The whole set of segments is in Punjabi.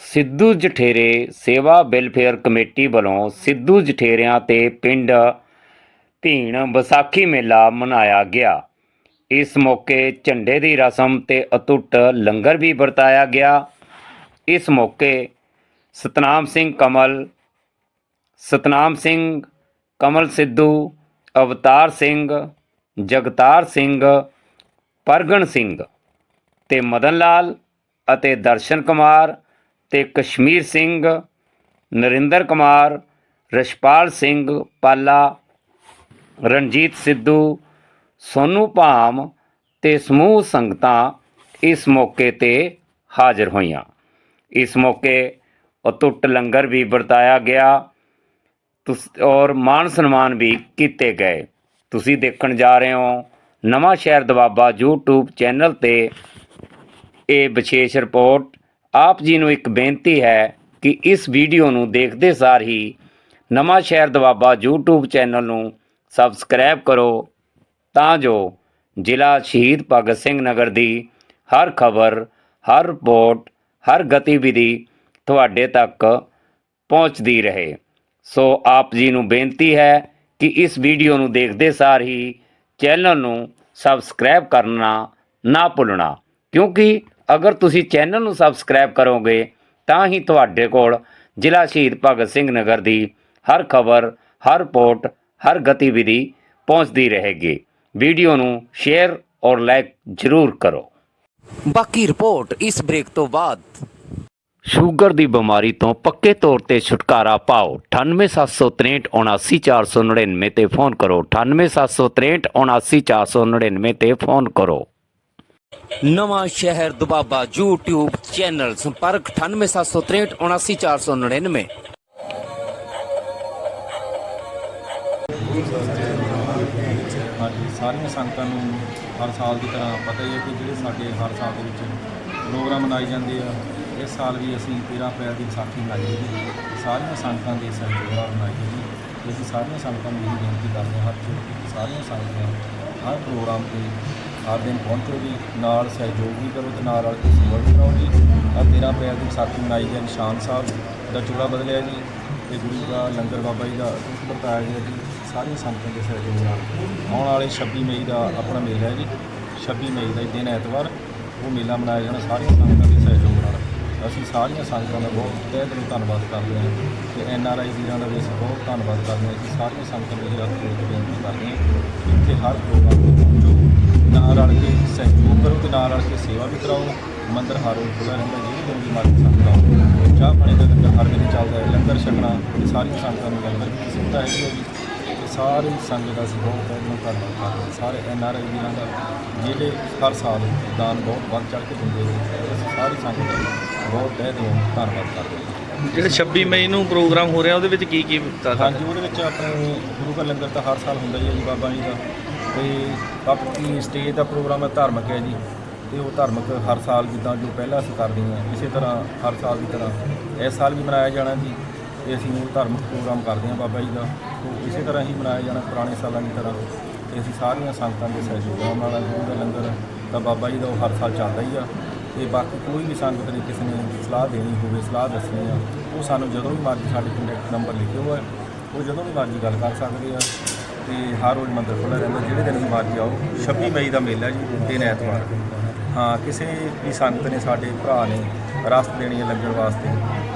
ਸਿੱਧੂ ਜਠੇਰੇ ਸੇਵਾ ਵੈਲਫੇਅਰ ਕਮੇਟੀ ਵੱਲੋਂ ਸਿੱਧੂ ਜਠੇਰਿਆਂ ਤੇ ਪਿੰਡ ਭੀਣ ਵਿਸਾਖੀ ਮੇਲਾ ਮਨਾਇਆ ਗਿਆ। ਇਸ ਮੌਕੇ ਝੰਡੇ ਦੀ ਰਸਮ ਤੇ ਅਤੁੱਟ ਲੰਗਰ ਵੀ ਵਰਤਾਇਆ ਗਿਆ। ਇਸ ਮੌਕੇ ਸਤਨਾਮ ਸਿੰਘ ਕਮਲ, ਸਤਨਾਮ ਸਿੰਘ ਕਮਲ ਸਿੱਧੂ, ਅਵਤਾਰ ਸਿੰਘ, ਜਗਤਾਰ ਸਿੰਘ, ਪਰਗਣ ਸਿੰਘ ਤੇ ਮਦਨ ਲਾਲ ਅਤੇ ਦਰਸ਼ਨ ਕੁਮਾਰ ਤੇ ਕਸ਼ਮੀਰ ਸਿੰਘ, ਨਰਿੰਦਰ ਕੁਮਾਰ ਰਸ਼ਪਾਲ ਸਿੰਘ, ਪਾਲਾ, ਰਣਜੀਤ ਸਿੱਧੂ, ਸੋਨੂ ਭਾਮ ਤੇ ਸਮੂਹ ਸੰਗਤਾਂ ਇਸ ਮੌਕੇ ਤੇ ਹਾਜ਼ਰ ਹੋਈਆਂ। ਇਸ ਮੌਕੇ ਅਤੁੱਟ ਲੰਗਰ ਵੀ ਵਰਤਾਇਆ ਗਿਆ। ਤੁਸ, ਔਰ ਮਾਨ ਸਨਮਾਨ ਵੀ ਕੀਤੇ ਗਏ। ਤੁਸੀਂ ਦੇਖਣ ਜਾ ਰਹੇ ਹੋ ਨਵਾਂ ਸ਼ਹਿਰ ਦਵਾਬਾ YouTube ਚੈਨਲ ਤੇ ਇਹ ਵਿਸ਼ੇਸ਼ ਰਿਪੋਰਟ ਆਪ ਜੀ ਨੂੰ ਇੱਕ ਬੇਨਤੀ ਹੈ ਕਿ ਇਸ ਵੀਡੀਓ ਨੂੰ ਦੇਖਦੇ ਸਾਰ ਹੀ ਨਵਾਂ ਸ਼ਹਿਰ ਦਵਾਬਾ YouTube ਚੈਨਲ ਨੂੰ ਸਬਸਕ੍ਰਾਈਬ ਕਰੋ, ਤਾਂ ਜੋ ਜ਼ਿਲ੍ਹਾ ਸ਼ਹੀਦ ਭਗਤ ਸਿੰਘ ਨਗਰ ਦੀ ਹਰ ਖਬਰ, ਹਰ ਰਿਪੋਰਟ, ਹਰ ਗਤੀਵਿਧੀ ਤੁਹਾਡੇ ਤੱਕ ਪਹੁੰਚਦੀ ਰਹੇ। ਸੋ ਆਪ ਜੀ ਨੂੰ ਬੇਨਤੀ ਹੈ ਕਿ ਇਸ ਵੀਡੀਓ ਨੂੰ ਦੇਖਦੇ ਸਾਰ ਹੀ ਚੈਨਲ ਨੂੰ ਸਬਸਕ੍ਰਾਈਬ ਕਰਨਾ ਨਾ ਭੁੱਲਣਾ, ਕਿਉਂਕਿ ਅਗਰ ਤੁਸੀਂ ਚੈਨਲ ਨੂੰ ਸਬਸਕ੍ਰਾਈਬ ਕਰੋਗੇ ਤਾਂ ਹੀ ਤੁਹਾਡੇ ਕੋਲ ਜ਼ਿਲ੍ਹਾ ਸ਼ਹੀਦ ਭਗਤ ਸਿੰਘ ਨਗਰ ਦੀ ਹਰ ਖਬਰ ਹਰ ਰਿਪੋਰਟ ਹਰ ਗਤੀਵਿਧੀ ਪਹੁੰਚਦੀ ਰਹੇਗੀ। ਵੀਡੀਓ ਨੂੰ ਸ਼ੇਅਰ ਔਰ ਲਾਈਕ ਜ਼ਰੂਰ ਕਰੋ। ਬਾਕੀ ਰਿਪੋਰਟ ਇਸ ਬ੍ਰੇਕ ਤੋਂ ਬਾਅਦ। ਸ਼ੂਗਰ ਦੀ ਬਿਮਾਰੀ ਤੋਂ ਪੱਕੇ ਤੌਰ ਤੇ ਛੁਟਕਾਰਾ ਪਾਓ। 9876379499 ਤੇ ਫੋਨ ਕਰੋ। 9876379499 ਤੇ ਫੋਨ ਕਰੋ। ਨਵਾਂ ਸ਼ਹਿਰ ਦੁਬਾਬਾ YouTube ਚੈਨਲ, ਸੰਪਰਕ 9876379499 ਹਾਂਜੀ, ਸਾਰੀਆਂ ਸੰਗਤਾਂ ਨੂੰ ਹਰ ਸਾਲ ਦੀ ਤਰ੍ਹਾਂ ਪਤਾ ਹੀ ਹੈ ਕਿ ਜਿਹੜੇ ਸਾਡੇ ਹਰ ਸਾਲ ਦੇ ਵਿੱਚ ਪ੍ਰੋਗਰਾਮ ਮਨਾਏ ਜਾਂਦੇ ਆ, ਇਸ ਸਾਲ ਵੀ ਅਸੀਂ 13 ਅਪ੍ਰੈਲ ਦੀ ਵਿਸਾਖੀ ਮਨਾਈ ਹੈ। ਜੀ ਸਾਰੀਆਂ ਸੰਗਤਾਂ ਦੇ ਸਹਿਯੋਗ ਨਾਲ ਮਨਾਈ ਹੈ। ਜੀ ਅਸੀਂ ਸਾਰੀਆਂ ਸੰਗਤਾਂ ਨੂੰ ਇਹ ਬੇਨਤੀ ਕਰਦੇ ਹਾਂ, ਹਰ ਜੋੜ ਸਾਰੀਆਂ ਸੰਗਤਾਂ ਹਰ ਪ੍ਰੋਗਰਾਮ ਤੇ ਹਰ ਦਿਨ ਪਹੁੰਚੋ ਜੀ, ਨਾਲ ਸਹਿਯੋਗ ਵੀ ਕਰੋ ਤੇ ਨਾਲ ਰਲ ਕੇ ਸੇਵਾ ਵੀ ਕਰਾਓ ਜੀ। ਆਹ 13 ਅਪ੍ਰੈਲ ਦੀ ਵਿਸਾਖੀ ਮਨਾਈ ਹੈ ਨਿਸ਼ਾਨ ਸਾਹਿਬ ਦਾ ਚੂੜਾ ਬਦਲਿਆ ਜੀ ਤੇ ਗੁਰੂ ਦਾ ਲੰਗਰ ਬਾਬਾ ਜੀ ਦਾ ਰੂਪ ਵਰਤਾਇਆ ਗਿਆ ਜੀ, ਸਾਰੀਆਂ ਸੰਗਤਾਂ ਦੇ ਸਹਿਯੋਗ ਨਾਲ। ਆਉਣ ਵਾਲੇ 26 ਮਈ ਦਾ ਆਪਣਾ ਮੇਲਾ ਹੈ ਜੀ 26 ਮਈ ਦਾ ਦਿਨ ਐਤਵਾਰ, ਉਹ ਮੇਲਾ ਮਨਾਇਆ ਜਾਣਾ ਸਾਰੀਆਂ ਸੰਗਤਾਂ ਦੇ ਸਹਿਯੋਗ ਨਾਲ। ਅਸੀਂ ਸਾਰੀਆਂ ਸੰਗਤਾਂ ਦਾ ਬਹੁਤ ਤਹਿ ਦਿਲੋਂ ਧੰਨਵਾਦ ਕਰਦੇ ਹਾਂ ਤੇ ਐਨ ਆਰ ਆਈ ਵੀਰਾਂ ਦਾ ਵੀ ਅਸੀਂ ਬਹੁਤ ਧੰਨਵਾਦ ਕਰਦੇ ਹਾਂ ਕਿ ਸਾਰੀਆਂ ਸੰਗਤਾਂ ਨੂੰ ਇਹ ਹੱਥ ਜੋੜ ਕੇ ਬੇਨਤੀ ਕਰਦੇ ਹਾਂ ਇੱਥੇ ਹਰ ਪ੍ਰੋਗਰਾਮ ਰਲ ਕੇ ਸਹਿਯੋਗ ਕਰੋ ਤੇ ਨਾਲ ਰਲ ਕੇ ਸੇਵਾ ਵੀ ਕਰਾਓ। ਮੰਦਰ ਹਰ ਰੋਜ਼ ਖੁੱਲ੍ਹਾ ਰਹਿੰਦਾ ਜਿਹੜੀ ਦਿਨ ਦੀ ਮਰਜ਼ੀ ਸੰਗਤ ਆਓ ਚਾਹ ਪਾਣੀ ਦਾ ਲੰਗਰ ਹਰ ਵੇਲੇ ਚੱਲਦਾ ਹੈ ਲੰਗਰ ਛਕਣਾ ਤੇ ਸਾਰੀਆਂ ਸੰਗਤਾਂ ਨੂੰ ਲੰਗਰ ਦੀ ਸੁਵਿਧਾ ਹੈ ਜੀ। ਤੇ ਸਾਰੀ ਸੰਗਤ ਦਾ ਤਹਿ ਦਿਲੋਂ ਧੰਨਵਾਦ ਕਰਦੇ ਸਾਰੇ ਐਨ ਆਰ ਆਈ ਵੀਰਾਂ ਦਾ ਜਿਹੜੇ ਹਰ ਸਾਲ ਦਾਨ ਬਹੁਤ ਵੱਧ ਚੜ੍ਹ ਕੇ ਦਿੰਦੇ ਨੇ ਅਸੀਂ ਸਾਰੀ ਸੰਗਤ ਦਾ ਬਹੁਤ ਤਹਿ ਦਿਲੋਂ ਧੰਨਵਾਦ ਕਰਦੇ ਹਾਂ। ਜਿਹੜੇ 26 ਮਈ ਨੂੰ ਪ੍ਰੋਗਰਾਮ ਹੋ ਰਿਹਾ ਉਹਦੇ ਵਿੱਚ ਕੀ ਕੀ ਦਿੱਤਾ ਹਾਂਜੀ ਉਹਦੇ ਵਿੱਚ ਆਪਣੇ ਗੁਰੂ ਘਰ ਲੰਗਰ ਤਾਂ ਹਰ ਸਾਲ ਹੁੰਦਾ ਹੀ ਹੈ ਜੀ ਬਾਬਾ ਜੀ ਦਾ। ਤੇ ਬਾਕੀ ਸਟੇਜ ਦਾ ਪ੍ਰੋਗਰਾਮ ਹੈ ਧਾਰਮਿਕ ਹੈ ਜੀ, ਤੇ ਉਹ ਧਾਰਮਿਕ ਹਰ ਸਾਲ ਜਿੱਦਾਂ ਜੋ ਪਹਿਲਾਂ ਅਸੀਂ ਕਰਦੇ ਹਾਂ, ਇਸੇ ਤਰ੍ਹਾਂ ਹਰ ਸਾਲ ਦੀ ਤਰ੍ਹਾਂ ਇਸ ਸਾਲ ਵੀ ਮਨਾਇਆ ਜਾਣਾ ਜੀ, ਤੇ ਅਸੀਂ ਉਹ ਧਾਰਮਿਕ ਪ੍ਰੋਗਰਾਮ ਕਰਦੇ ਹਾਂ ਬਾਬਾ ਜੀ ਦਾ, ਤੋਂ ਇਸੇ ਤਰ੍ਹਾਂ ਹੀ ਮਨਾਇਆ ਜਾਣਾ ਪੁਰਾਣੇ ਸਾਲਾਂ ਦੀ ਤਰ੍ਹਾਂ। ਤੇ ਅਸੀਂ ਸਾਰੀਆਂ ਸੰਗਤਾਂ ਦੇ ਸਹਿਯੋਗ ਨਾਲ ਗੁਰੂ ਦਾ ਲੰਗਰ ਤਾਂ ਬਾਬਾ ਜੀ ਦਾ ਉਹ ਹਰ ਸਾਲ ਚੱਲਦਾ ਹੀ ਆ, ਤੇ ਬਾਕੀ ਕੋਈ ਵੀ ਸੰਗਤ ਨੇ ਕਿਸੇ ਨੇ ਸਲਾਹ ਦੇਣੀ ਹੋਵੇ, ਸਲਾਹ ਦੱਸਣੀ ਆ, ਉਹ ਸਾਨੂੰ ਜਦੋਂ ਵੀ ਮਰਜ਼ੀ ਸਾਡੇ ਕੰਟੈਕਟ ਨੰਬਰ ਲਿਖਿਓ ਹੋਇਆ ਉਹ ਜਦੋਂ ਵੀ ਮਰਜ਼ੀ ਗੱਲ ਕਰ ਸਕਦੇ ਆ। ਤੇ ਹਰ ਰੋਜ਼ ਮੰਦਰ ਖੁੱਲ੍ਹਾ ਰਹਿੰਦਾ, ਜਿਹੜੇ ਦਿਨ ਵੀ ਮਰਜ਼ੀ ਆਓ 26 ਮਈ ਦਾ ਮੇਲਾ ਜੀ, ਦਿਨ ਐਤਵਾਰ। ਹਾਂ, ਕਿਸੇ ਵੀ ਸੰਗਤ ਨੇ ਸਾਡੇ ਭਰਾ ਨੇ ਰਸਤ ਦੇਣੀ ਹੈ ਲੰਗਰ ਵਾਸਤੇ,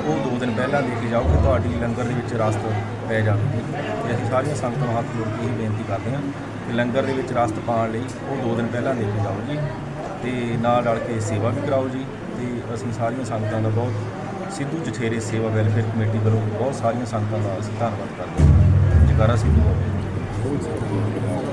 ਉਹ ਦੋ ਦਿਨ ਪਹਿਲਾਂ ਦੇ ਕੇ ਜਾਓ ਕਿ ਤੁਹਾਡੀ ਲੰਗਰ ਦੇ ਵਿੱਚ ਰਸਤ ਪੈ ਜਾਵੇ। ਤੇ ਅਸੀਂ ਸਾਰੀਆਂ ਸੰਗਤਾਂ ਨੂੰ ਹੱਥ ਜੋੜ ਕੇ ਇਹ ਬੇਨਤੀ ਕਰਦੇ ਹਾਂ ਕਿ ਲੰਗਰ ਦੇ ਵਿੱਚ ਰਸਤ ਪਾਉਣ ਲਈ ਉਹ ਦੋ ਦਿਨ ਪਹਿਲਾਂ ਦੇ ਕੇ ਜਾਓ ਜੀ। ਤੇ ਨਾਲ ਰਲ ਕੇ ਸੇਵਾ ਵੀ ਕਰਾਓ ਜੀ, ਤੇ ਅਸੀਂ ਸਾਰੀਆਂ ਸੰਗਤਾਂ ਦਾ ਬਹੁਤ ਸਿੱਧੂ ਜਠੇਰੇ ਸੇਵਾ ਵੈਲਫੇਅਰ ਕਮੇਟੀ ਵੱਲੋਂ ਬਹੁਤ ਸਾਰੀਆਂ ਸੰਗਤਾਂ ਦਾ ਅਸੀਂ ਧੰਨਵਾਦ ਕਰਦੇ ਹਾਂ। ਜਗਾਰਾ ਸਿੱਧੂ ਬਾਬਾ ਜੀ।